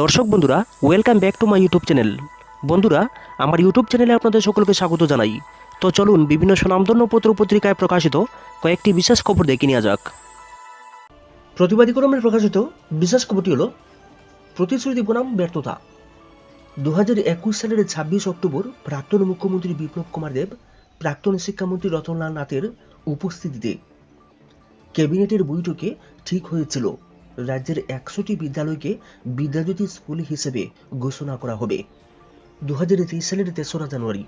দর্শক বন্ধুরা welcome back to my YouTube channel বন্ধুরা, আমার ইউটিউব চ্যানেলে আপনাদের সকলকে স্বাগত জানাই। তো চলুন বিভিন্ন সুনামধন্য পত্র পত্রিকায় প্রকাশিত কয়েকটি বিশেষ খবর দেখে নেওয়া যাক। প্রতিবাদী কলমের প্রকাশিত বিশেষ খবরটি হল, প্রতিশ্রুতি বনাম ব্যর্থতা। দু হাজার একুশ সালের ছাব্বিশ অক্টোবর প্রাক্তন মুখ্যমন্ত্রী বিপ্লব কুমার দেব, প্রাক্তন শিক্ষামন্ত্রী রতনলাল নাথের উপস্থিতিতে ক্যাবিনেটের বৈঠকে ঠিক হয়েছিল। রাজ্যের একশোটি বিদ্যালয়কে বিদ্যাজ্যোতি স্কুল হিসেবে ঘোষণা করা হবে। দু সালের তেসরা জানুয়ারি,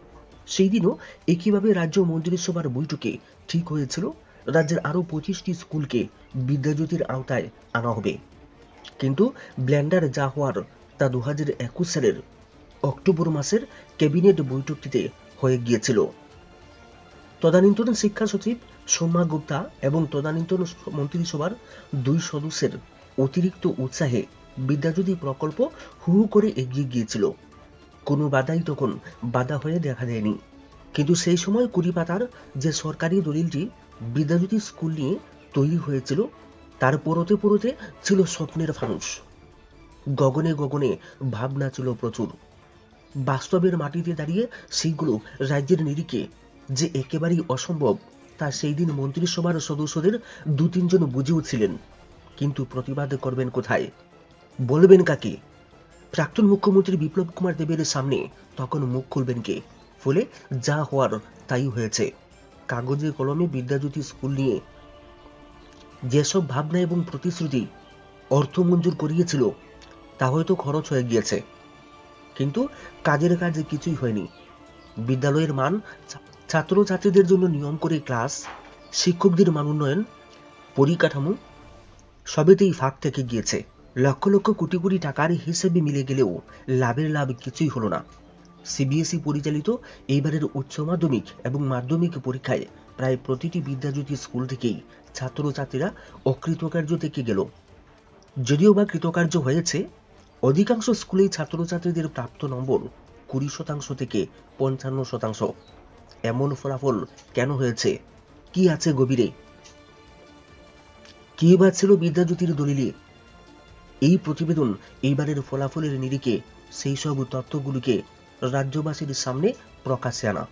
সেই দিনও একইভাবে রাজ্য মন্ত্রিসভার বৈঠকে ঠিক হয়েছিল, রাজ্যের আরও পঁচিশটি স্কুলকে বিদ্যাজ্যোতির আওতায় আনা হবে। কিন্তু ব্ল্যান্ডার যা হওয়ার তা দু হাজার একুশ সালের অক্টোবর মাসের ক্যাবিনেট বৈঠকটিতে হয়ে গিয়েছিল। তদানীন্তন শিক্ষা সচিব সোমা গুপ্তা এবং তদানীন্তন মন্ত্রিসভার দুই সদস্যের অতিরিক্ত উৎসাহে বিদ্যাজ্যোতি প্রকল্প হু করে এগিয়ে গিয়েছিল। কোনো বাধাই তখন বাধা হয়ে দেখা দেয়নি। কিন্তু সেই সময় কুড়ি পাতার যে সরকারি দলিলটি বিদ্যাজ্যোতি স্কুল নিয়ে তৈরি হয়েছিল, তার পরতে পরতে ছিল স্বপ্নের ফানুষ। গগনে গগনে ভাবনা ছিল প্রচুর। বাস্তবের মাটিতে দাঁড়িয়ে সেইগুলো রাজ্যের নিরিখে যে একেবারেই অসম্ভব, তা সেই দিন মন্ত্রিসভার সদস্যদের দু তিনজন বুঝেও ছিলেন। কিন্তু প্রতিবাদ করবেন কোথায়? বলবেন কাকে? প্রাক্তন মুখ্যমন্ত্রী বিপ্লব কুমার দেবের সামনে তখন মুখ খুলবেন কে? ফলে যা হওয়ার তাই হয়েছে। কাগজে কলমে বিদ্যাজ্যোতি স্কুল নিয়ে যেসব ভাবনা এবং প্রতিশ্রুতি অর্থ মঞ্জুর করিয়েছিল, তা হয়তো খরচ হয়ে গিয়েছে। কিন্তু কাজের কাজে কিছুই হয়নি। বিদ্যালয়ের মান ছাত্রছাত্রীদের জন্য নিয়ম করে ক্লাস, শিক্ষকদের মান উন্নয়ন, পরিকাঠামো সবেতেই ফাঁক থেকে গিয়েছে। লক্ষ লক্ষ কোটি কোটি টাকার হিসেবে মিলে গেলেও লাভের লাভ কিছুই হলো না। সিবিএসই পরিচালিত এইবারের উচ্চ মাধ্যমিক এবং মাধ্যমিক পরীক্ষায় প্রায় প্রতিটি বিদ্যাজ্যোতি স্কুল থেকেই ছাত্রছাত্রীরা অকৃতকার্য থেকে গেল। যদিও বা কৃতকার্য হয়েছে, অধিকাংশ স্কুলেই ছাত্রছাত্রীদের প্রাপ্ত নম্বর কুড়ি শতাংশ থেকে পঞ্চান্ন শতাংশ। এমন ফলাফল কেন হয়েছে? কি আছে গভীরে? কি ছিল বিদ্যাজ্যোতির দলিলে? এই প্রতিবেদন এইবারের ফলাফলের নিরিখে সেই সব তথ্যগুলিকে রাজ্যবাসীর সামনে প্রকাশে আনা।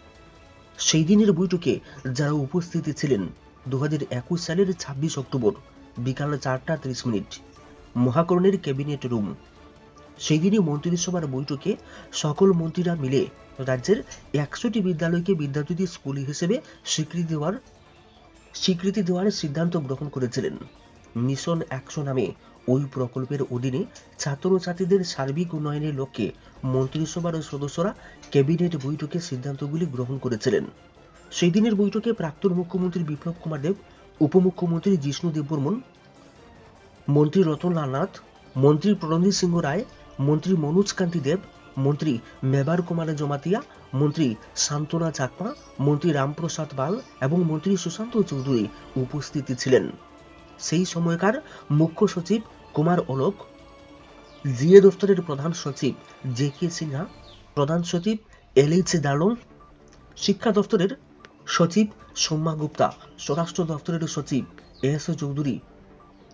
সেই দিনের বৈঠকে যারা উপস্থিত ছিলেন দু একুশ সালের ছাব্বিশ অক্টোবর বিকাল চারটা ত্রিশ মিনিট, মহাকরণের ক্যাবিনেট রুম। সেই দিনই মন্ত্রিসভার বৈঠকে সকল মন্ত্রীরা মিলে রাজ্যের একশোটি বিদ্যালয়কে বিদ্যাজ্যোতি স্কুল হিসেবে স্বীকৃতি দেওয়ার স্বীকৃতি দেওয়ার সিদ্ধান্ত গ্রহণ করেছিলেন। মিশন একশো নামে ওই প্রকল্পের অধীনে ছাত্রছাত্রীদের সার্বিক উন্নয়নের লক্ষ্যে মন্ত্রিসভার সদস্যরা ক্যাবিনেট বৈঠকে সিদ্ধান্তগুলি গ্রহণ করেছিলেন। সেই দিনের বৈঠকে প্রাক্তন মুখ্যমন্ত্রী বিপ্লব কুমার দেব, উপমুখ্যমন্ত্রী জিষ্ণু দেববর্মন, মন্ত্রী রতনলাল নাথ, মন্ত্রী প্রণজিৎ সিংহ রায়, মন্ত্রী মনোজ কান্তি দেব, মন্ত্রী মেবার কুমার জমাতিয়া মন্ত্রী শান্তনা চাকমা, মন্ত্রী রামপ্রসাদ পাল এবং মন্ত্রী সুশান্ত চৌধুরী উপস্থিত ছিলেন। সেই সময়কার মুখ্য সচিব কুমার অলোক জিএ দফতরের প্রধান সচিব জে কে সিনহা, প্রধান সচিব এল এইচ দালং শিক্ষা দফতরের সচিব সৌম্যা গুপ্তা, স্বরাষ্ট্র দফতরের সচিব এস চৌধুরী,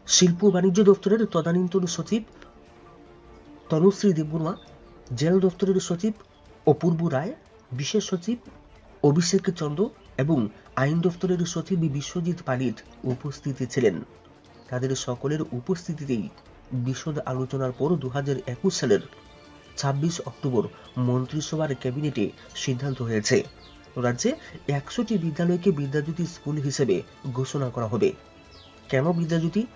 শিল্প বাণিজ্য দফতরের তদানীন্তন সচিব তনুশ্রী দেববর্মা, জেল দফতরের সচিব অপূর্ব রায় বিশেষ সচিব অভিষেক চন্দ্র এবং আইন দফতরের সচিব বিশ্বজিৎ পালিত উপস্থিতি ছিলেন। তাদের সকলের উপস্থিতিতেই বিশদ আলোচনার পর দুহাজার একুশ সালের ছাব্বিশ অক্টোবর মন্ত্রিসভার ক্যাবিনেটে সিদ্ধান্ত হয়েছে। রাজ্যে একশোটি বিদ্যালয়কে বিদ্যাজ্যোতি স্কুল হিসেবে ঘোষণা করা হবে। কেন বিদ্যাজ্যোতি?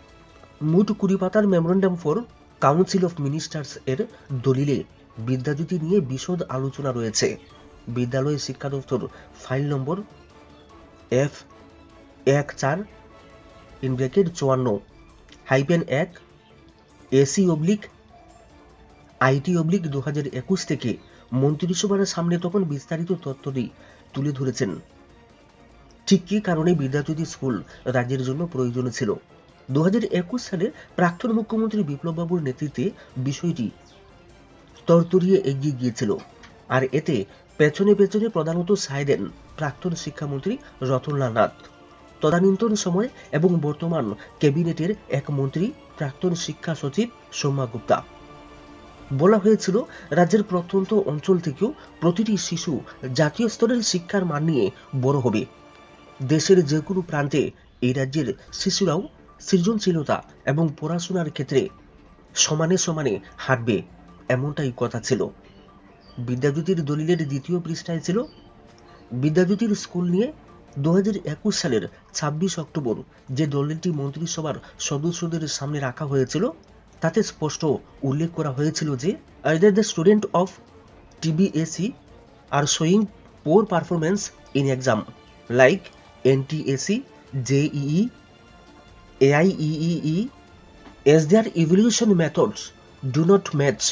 মোট কুড়ি পাতার memorandum for council of ministers এর দলিলে বিদ্যাজ্যোতি নিয়ে বিশদ আলোচনা রয়েছে। বিদ্যালয় শিক্ষা দপ্তর ফাইল নম্বর এফ এক চার ইন ব্র্যাকেট চুয়ান্ন হাইপেন এক এসি অবলিক আইটি অবলিক দু হাজার একুশ থেকে মন্ত্রিসভার সামনে তখন বিস্তারিত তথ্যটি তুলে ধরেছেন। ঠিক কী কারণে বিদ্যাজ্যোতি স্কুল রাজ্যের জন্য প্রয়োজন ছিল? দু হাজার একুশ সালে প্রাক্তন মুখ্যমন্ত্রী বিপ্লব বাবুর নেতৃত্বে বিষয়টি তরতরিয়ে এগিয়ে গিয়েছিল। আর এতে পেছনে পেছনে প্রধানত সায় দেন প্রাক্তন শিক্ষামন্ত্রী রতনলাল নাথ। তদানীন্তন সময় এবং বর্তমান ক্যাবিনেটের এক মন্ত্রী, প্রাক্তন শিক্ষা সচিব সৌম্যা গুপ্তা। বলা হয়েছিল, রাজ্যের প্রত্যন্ত অঞ্চল থেকেও প্রতিটি শিশু জাতীয় স্তরের শিক্ষার মান নিয়ে বড় হবে। দেশের যে কোনো প্রান্তে এই রাজ্যের শিশুরাও সৃজনশীলতা এবং পড়াশোনার ক্ষেত্রে সমানে সমানে হাঁটবে, এমনটাই কথা ছিল। বিদ্যাজ্যোতির দলিলের দ্বিতীয় পৃষ্ঠায় ছিল, বিদ্যাজ্যোতির স্কুল নিয়ে দু হাজার একুশ সালের ছাব্বিশ অক্টোবর যে দলিলটি মন্ত্রিসভার সদস্যদের সামনে রাখা হয়েছিল, তাতে স্পষ্ট উল্লেখ করা হয়েছিল যে either the student of TBSE are showing poor performance in exam like NTSE JEE AIEEE as their evolution methods do not match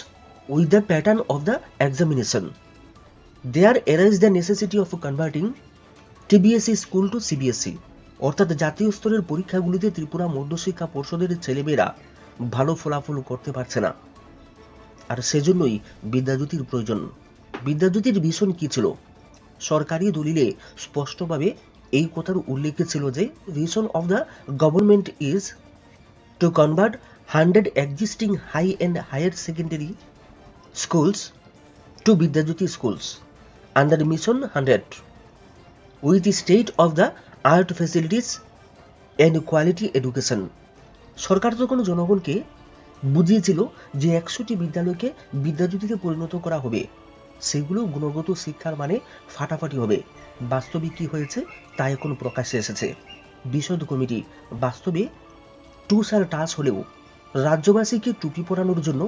with the pattern of the examination. There arises the necessity of converting TBSE school to CBSE অর্থাৎ জাতীয় স্তরের পরীক্ষাগুলিতে ত্রিপুরা মধ্যশিক্ষা পর্ষদের ছেলেমেয়েরা ভালো ফলাফল করতে পারছে না। আর সেজন্যই বিদ্যাজ্যোতির প্রয়োজন। বিদ্যাজ্যোতির ভীষণ কি ছিল? সরকারি দলিলে স্পষ্টভাবে এই কথার উল্লেখ ছিল যে vision of the government is to convert hundred existing high and higher secondary schools to Vidyajyoti schools, under Mission 100 with the state of the art facilities and quality education. সরকার তখন জনগণকে বুঝিয়েছিল যে একশোটি বিদ্যালয়কে বিদ্যাজ্যোতিতে পরিণত করা হবে। সেগুলো গুণগত শিক্ষার মানে ফাটাফাটি হবে। বাস্তবে কি হয়েছে তা এখন প্রকাশ্যে এসেছে। বিশদ কমিটি বাস্তবে টু সার টাস হলেও রাজ্যবাসীকে টুপি পরানোর জন্য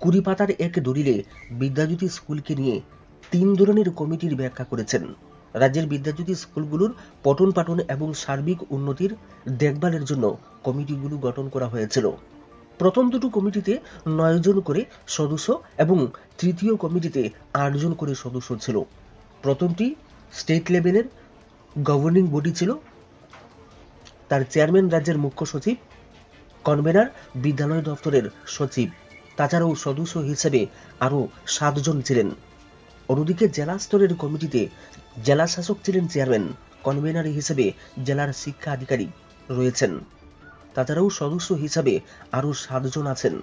কুড়ি পাতার এক দলিলে বিদ্যাজ্যোতি স্কুলকে নিয়ে তিন ধরনের কমিটির ব্যাখ্যা করেছেন। রাজ্যের বিদ্যাজ্যোতি স্কুলগুলোর পঠন পাঠন এবং সার্বিক উন্নতির দেখভালের জন্য কমিটিগুলো গঠন করা হয়েছিল। প্রথম দুটো কমিটিতে নয় জন করে সদস্য এবং তৃতীয় কমিটিতে আটজন করে সদস্য ছিল। প্রথমটি স্টেট লেভেলের গভর্নিং বডি ছিল। তার চেয়ারম্যান রাজ্যের মুখ্য সচিব, কনভেনার বিদ্যালয় দপ্তরের সচিব। তাছাড়াও সদস্য হিসেবে আরও সাতজন ছিলেন। অন্যদিকে জেলা স্তরের কমিটিতে জেলা শাসক ছিলেন চেয়ারম্যান, কনভেনার হিসেবে জেলার শিক্ষা আধিকারিক রয়েছেন। তাছাড়াও সদস্য হিসাবে আরও সাতজন আছেন।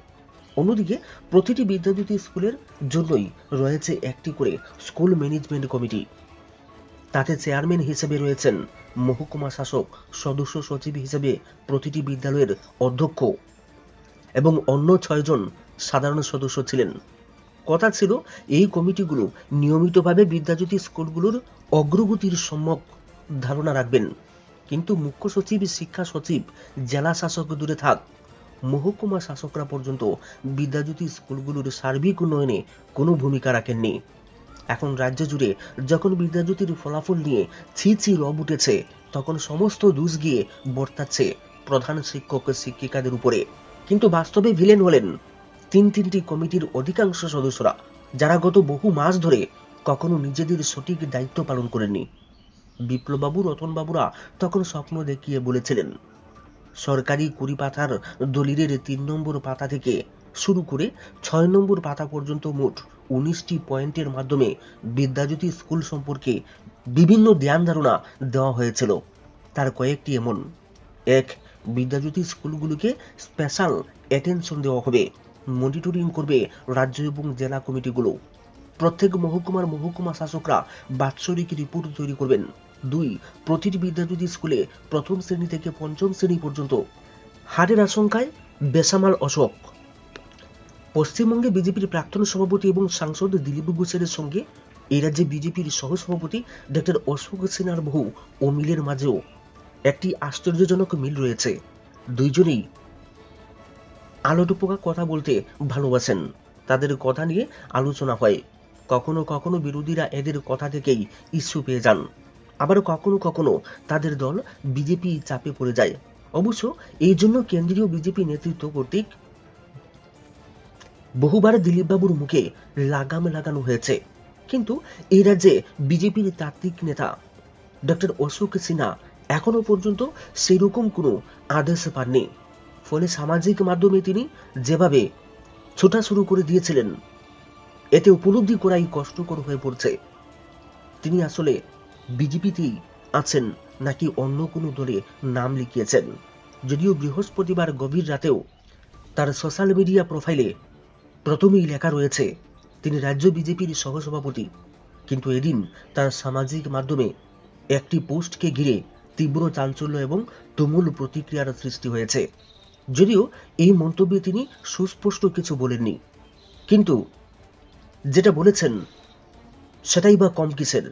অন্যদিকে প্রতিটি বিদ্যাজ্যোতি স্কুলের জন্যই রয়েছে একটি করে স্কুল ম্যানেজমেন্ট কমিটি। তাতে চেয়ারম্যান হিসেবে রয়েছেন মহকুমা শাসক, সদস্য সচিব হিসেবে প্রতিটি বিদ্যালয়ের অধ্যক্ষ। এবং অন্য ছয়জন সাধারণ সদস্য ছিলেন। কথা ছিল, এই কমিটিগুলো নিয়মিতভাবে বিদ্যাজ্যোতি স্কুলগুলোর অগ্রগতির সম্যক ধারণা রাখবেন। কিন্তু মুখ্য সচিব, শিক্ষা সচিব, জেলা শাসক দূরে থাক, মহকুমা শাসকরা পর্যন্ত বিদ্যাজ্যোতি স্কুলগুলোর সার্বিক উন্নয়নে কোনো ভূমিকা রাখেননি। এখন রাজ্য জুড়ে যখন বিদ্যাজ্যোতির ফলাফল নিয়ে ছি ছি রব উঠেছে, তখন সমস্ত দোষ গিয়ে বর্তাচ্ছে প্রধান শিক্ষক, শিক্ষিকাদের উপরে। কিন্তু বাস্তবে ভিলেন হলেন তিন তিনটি কমিটির অধিকাংশ সদস্যরা, যারা গত বহু মাস ধরে কখনো নিজেদের সঠিক দায়িত্ব পালন করেননি। বিপ্লববাবু, রতনবাবুরা তখন স্বপ্ন দেখিয়ে বলেছিলেন, সরকারি কুড়ি পাতার দলিলের তিন নম্বর পাতা থেকে শুরু করে ছয় নম্বর পাতা পর্যন্ত মোট উনিশটি পয়েন্টের মাধ্যমে বিদ্যাজ্যোতি স্কুল সম্পর্কে বিভিন্ন ধ্যান ধারণা দেওয়া হয়েছিল। তার কয়েকটি এমন, এক বিদ্যাজ্যোতি স্কুলগুলোকে স্পেশাল অ্যাটেনশন দেওয়া হবে। মনিটরিং করবে রাজ্য এবং জেলা কমিটিগুলো। প্রত্যেক মহকুমার মহকুমা শাসকরা বাৎসরিক রিপোর্ট তৈরি করবেন। দুই, প্রতিটি বিদ্যাজ্যোতি স্কুলে প্রথম শ্রেণি থেকে পঞ্চম শ্রেণি পর্যন্ত। হারের আশঙ্কায় বেসামাল অশোক। পশ্চিমবঙ্গে বিজেপির প্রাক্তন সভাপতি এবং সাংসদ দিলীপ ঘোষের সঙ্গে এই রাজ্যে বিজেপির সহসভাপতি ডক্টর অশোক সিনহার বহু অমিলের মাঝেও একটি আশ্চর্যজনক মিল রয়েছে। দুইজনেই আলোটুপোকা কথা বলতে ভালোবাসেন। তাদের কথা নিয়ে আলোচনা হয়। কখনো কখনো বিরোধীরা এদের কথা থেকেই ইস্যু পেয়ে যান। আবার কখনো কখনো তাদের দল বিজেপি চাপে পড়ে যায়। অবশ্য এই জন্য কেন্দ্রীয় বিজেপি নেতৃত্ব কর্তৃক বহুবার দিলীপবাবুর মুখে লাগাম লাগানো হয়েছে। কিন্তু এই রাজ্যে বিজেপির তাত্ত্বিক নেতা ডক্টর অশোক সিনহা এখনও পর্যন্ত সেরকম কোনো আদেশ পাননি। ফলে সামাজিক মাধ্যমে তিনি যেভাবে ছোটা শুরু করে দিয়েছিলেন, এতে উপলব্ধি করাই কষ্টকর হয়ে পড়ছে। তিনি আসলে বিজেপিতেই আছেন নাকি অন্য কোনো দলে নাম লিখিয়েছেন। যদিও বৃহস্পতিবার গভীর রাতেও তার সোশ্যাল মিডিয়া প্রোফাইলে প্রথমেই লেখা রয়েছে, তিনি রাজ্য বিজেপির সহসভাপতি। কিন্তু এদিন তার সামাজিক মাধ্যমে একটি পোস্টকে ঘিরে তীব্র চাঞ্চল্য এবং তুমুল প্রতিক্রিয়ার সৃষ্টি হয়েছে। যদিও এই মন্তব্যে তিনি সুস্পষ্ট কিছু বলেননি। কিন্তু যেটা বলেছেন, সেটাই বা কম কিসের?